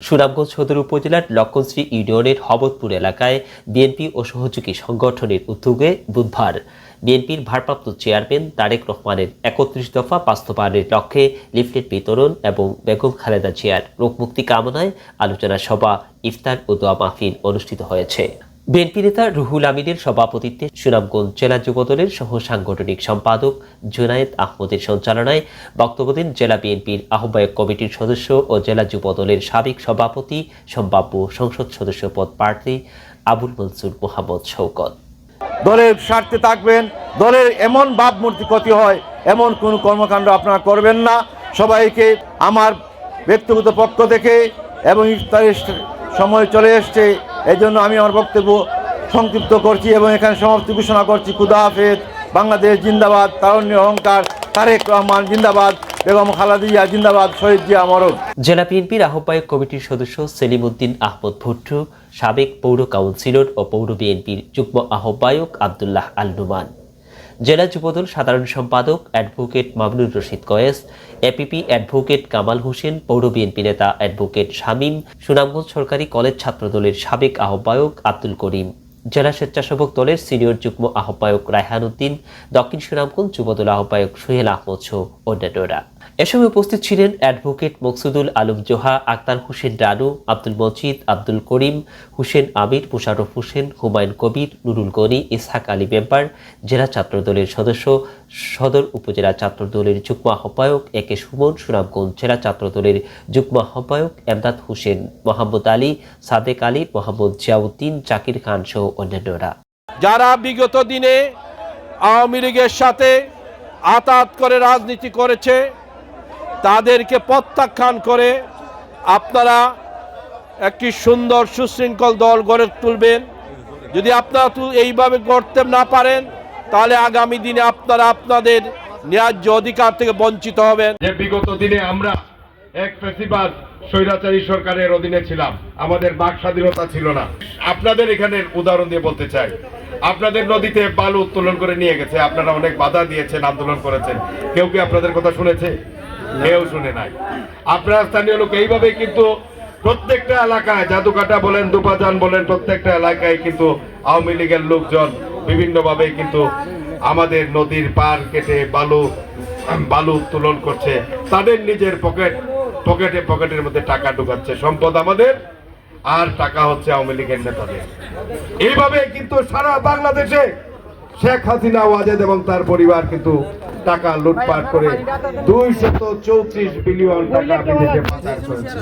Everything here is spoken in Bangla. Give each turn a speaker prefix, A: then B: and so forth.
A: সুনামগঞ্জ সদর উপজেলার লক্ষণশ্রী ইউনিয়নের হবতপুর এলাকায় বিএনপি ও সহযোগী সংগঠনের উদ্যোগে বুধবার বিএনপির ভারপ্রাপ্ত চেয়ারম্যান তারেক রহমানের একত্রিশ দফা বাস্তবায়নের লক্ষ্যে লিফলেট বিতরণ এবং বেগম খালেদা জিয়ার রোগমুক্তি কামনায় আলোচনা সভা, ইফতার ও দোয়া মাহফিল অনুষ্ঠিত হয়েছে। বিএনপি নেতা রুহুল আমিনের সভাপতিত্বে সুনামগঞ্জ জেলা যুবদলের সহ সাংগঠনিক সম্পাদক জুনায়েদ আহমদের সঞ্চালনায় বক্তব্য দেন জেলা বিএনপির আহ্বায়ক কমিটির সদস্য ও জেলা যুবদলের সাবেক সভাপতি সম্ভাব্য সংসদ সদস্য পদ প্রার্থী আবুল মনসুর মোহাম্মদ শৌকত
B: দলের স্বার্থে থাকবেন, দলের এমন ভাবমূর্তি ক্ষতি হয়, এমন কোনো কর্মকাণ্ড আপনারা করবেন না। সবাইকে আমার ব্যক্তিগত পক্ষ থেকে এবং ইফতারের সময় চলে এসছে। এই জন্য আমি আমার বক্তব্য সংক্ষিপ্ত করছি এবং এখানে সমাপ্তি ঘোষণা করছি। খুদা হাফেজ, বাংলাদেশ জিন্দাবাদ, তারণ্য অহংকার, তারেক রহমান জিন্দাবাদ, বেগম খালাদিয়া জিন্দাবাদ, শহীদ জিয়া মরক
A: জেলা বিএনপির আহ্বায়ক কমিটির সদস্য সেলিম উদ্দিন আহমদ ভুট্টু, সাবেক পৌর কাউন্সিলর ও পৌর বিএনপির যুগ্ম আহ্বায়ক আবদুল্লাহ আল নুমান জেলা যুবদল সাধারণ সম্পাদক advocate Mamnur Rashid Kayes APP advocate Kamal Hossain, পৌর বিএনপি নেতা অ্যাডভোকেট শামীম, সুনামগঞ্জ সরকারি কলেজ ছাত্রদলের সাবেক আহ্বায়ক আব্দুল করিম, জেলা স্বেচ্ছাসেবক দলের সিনিয়র যুগ্ম আহ্বায়ক রায়হান উদ্দিন, দক্ষিণ সুনামগঞ্জ যুবদল আহ্বায়ক সোহেল আহমদ সহ অন্যান্যরা। এ সময় উপস্থিত ছিলেন অ্যাডভোকেট মকসুদুল আলম জোহা, আক্তার হোসেন রানু, আব্দুল মজিদ, আব্দুল করিম, হুসেন আমির মুশারফ হোসেন, হুমায়ুন কবির, নুরুল গনি, ইসহাক আলী মেম্বার, জেলা ছাত্রদলের সদস্য, সদর উপজেলা ছাত্রদলের যুগ্ম আহ্বায়ক এ কে সুমন, সুনামগঞ্জ জেলা ছাত্রদলের যুগ্ম আহ্বায়ক এমদাদ হোসেন, মোহাম্মদ আলী, সাদেক আলী, মোহাম্মদ জিয়াউদ্দিন, জাকির খান সহ অন্যান্যরা।
C: যারা বিগত দিনে আওয়ামী লীগের সাথে আতাত করে রাজনীতি করেছে তাদেরকে প্রত্যাখ্যান করে আপনারা একটি সুন্দর সুশৃঙ্খল দল গড়ে তুলবেন। যদি আপনারা এইভাবে গড়তে না পারেন, তাহলে আগামী দিনে আপনারা আপনাদের ন্যায্য অধিকার থেকে বঞ্চিত হবেন।
D: যে বিগত দিনে আমরা এক ফেসিবাদ স্বৈরাচারী সরকারের অধীনে ছিলাম, আমাদের বাক স্বাধীনতা ছিল না। আপনাদের এখানে উদাহরণ দিয়ে বলতে চাই, আপনাদের নদীতে বালু উত্তোলন করে নিয়ে গেছে, আপনারা অনেক বাধা দিয়েছেন, আন্দোলন করেছেন। কেউ কি আপনাদের কথা শুনেছে? কেউ শুনে নাই। আপনারা স্থানীয় লোক এইভাবে কিন্তু প্রত্যেকটা এলাকায় জাদুকাটা বলেন, দুপাজান বলেন, প্রত্যেকটা এলাকায় কিন্তু আওয়ামী লীগের লোকজন বিভিন্নভাবে কিন্তু আমাদের নদীর পার কেটে বালু বালু উত্তোলন করছে। তাদের নিজের পকেট, পকেটে পকেটের মধ্যে টাকা ঢুকাচ্ছে। সম্পদ আমাদের, আর টাকা হচ্ছে আওয়ামী লীগের নেতাদের। এইভাবে কিন্তু সারা বাংলাদেশে শেখ হাসিনা, ওয়াজেদ এবং তার পরিবার কিন্তু টাকা লুটপাট করে দুইশত চৌত্রিশ বিলিয়ন টাকা বিদেশে পাচার করেছে।